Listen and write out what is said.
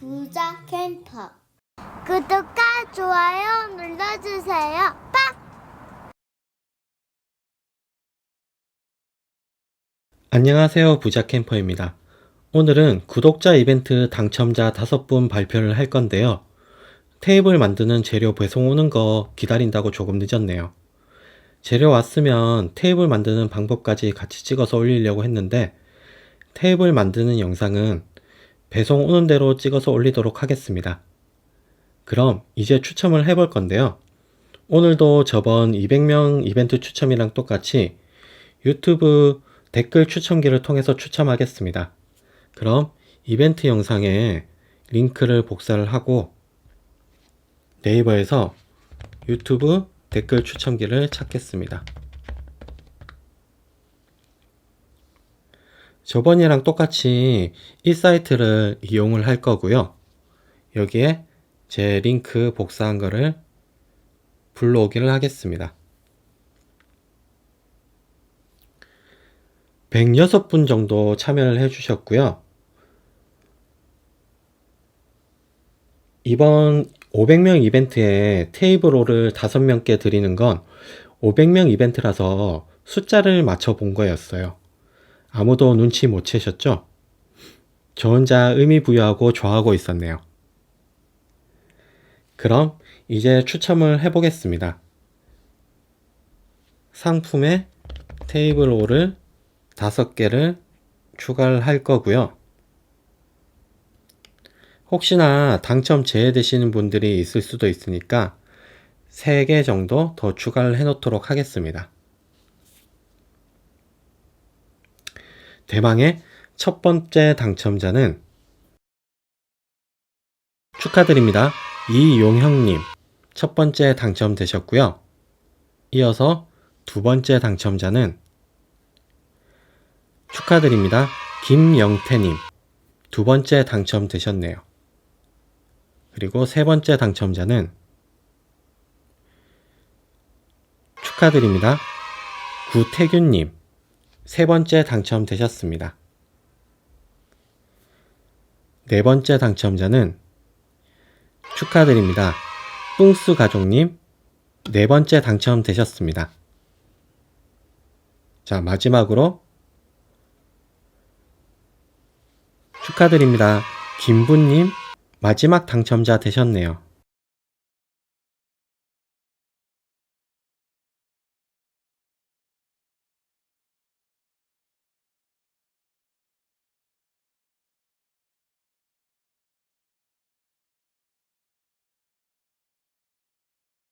부자 캠퍼 구독과 좋아요 눌러주세요. 빡! 안녕하세요. 부자 캠퍼입니다. 오늘은 구독자 이벤트 당첨자 5분 발표를 할 건데요. 테이블 만드는 재료 배송 오는 거 기다린다고 조금 늦었네요. 재료 왔으면 테이블 만드는 방법까지 같이 찍어서 올리려고 했는데 테이블 만드는 영상은 배송 오는 대로 찍어서 올리도록 하겠습니다. 그럼 이제 추첨을 해볼 건데요. 오늘도 저번 200명 이벤트 추첨이랑 똑같이 유튜브 댓글 추첨기를 통해서 추첨하겠습니다. 그럼 이벤트 영상에 링크를 복사를 하고 네이버에서 유튜브 댓글 추첨기를 찾겠습니다. 저번이랑 똑같이 이 사이트를 이용을 할 거고요. 여기에 제 링크 복사한 거를 불러오기를 하겠습니다. 106분 정도 참여를 해주셨고요. 이번 500명 이벤트에 테이블홀을 5명께 드리는 건 500명 이벤트라서 숫자를 맞춰 본 거였어요. 아무도 눈치 못 채셨죠? 저 혼자 의미 부여하고 좋아하고 있었네요. 그럼 이제 추첨을 해보겠습니다. 상품에 테이블홀을 다섯 개를 추가를 할 거고요. 혹시나 당첨 제외되시는 분들이 있을 수도 있으니까 3개 정도 더 추가를 해 놓도록 하겠습니다. 대망의 첫 번째 당첨자는 축하드립니다. 이용형님 첫 번째 당첨되셨고요. 이어서 두 번째 당첨자는 축하드립니다. 김영태님. 두 번째 당첨되셨네요. 그리고 세 번째 당첨자는 축하드립니다. 구태균님. 세 번째 당첨되셨습니다. 네 번째 당첨자는 축하드립니다. 뿡스 가족님. 네 번째 당첨되셨습니다. 자, 마지막으로 축하드립니다. 김부님, 마지막 당첨자 되셨네요.